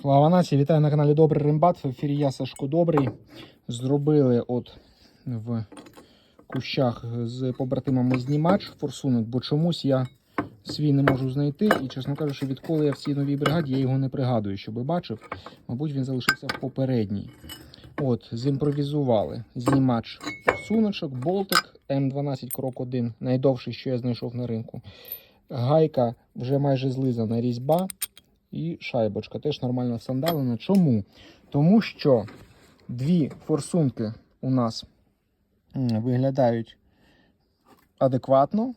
Слава нації, вітаю на каналі Добрий Римбат. В ефірі я Сашко Добрий. Зробили от в кущах з побратимами знімач форсунок, бо чомусь я свій не можу знайти. І, чесно кажучи, відколи я в цій новій бригаді, я його не пригадую, щоби бачив. Мабуть, він залишився в попередній. От, зімпровізували знімач форсуночок, болтик М12 крок 1, найдовший, що я знайшов на ринку. Гайка вже майже злизана різьба. І шайбочка теж нормально сандалена. Чому? Тому що дві форсунки у нас виглядають адекватно.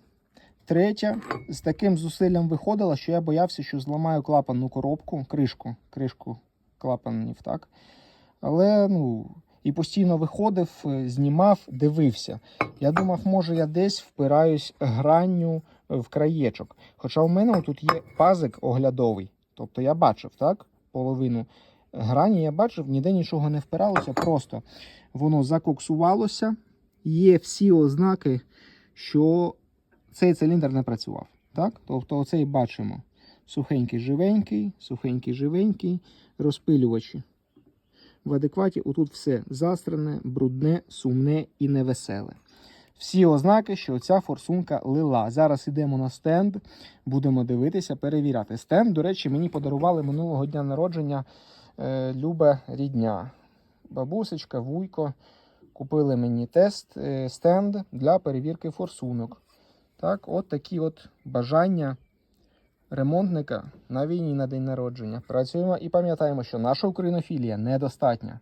Третя з таким зусиллям виходила, що я боявся, що зламаю клапанну коробку, кришку, кришку клапанів, так? Але ну, і постійно виходив, е, знімав, дивився. Я думав, може, я десь впираюсь гранню в краєчок. Хоча у мене тут є пазик оглядовий. Тобто я бачив, так? Половину грані я бачив, ніде нічого не впиралося, просто воно закоксувалося. Є всі ознаки, що цей циліндр не працював. Так? Тобто, оцей бачимо сухенький, живенький, сухенький, живенький, розпилювачі. В адекваті отут все застрене, брудне, сумне і невеселе. Всі ознаки, що ця форсунка лила. Зараз йдемо на стенд, будемо дивитися, перевіряти. Стенд, до речі, мені подарували минулого дня народження е, Любе рідня. Бабусечка, вуйко купили мені тест, е, стенд для перевірки форсунок. Так, от такі от бажання ремонтника на війні на день народження. Працюємо і пам'ятаємо, що наша українофілія недостатня.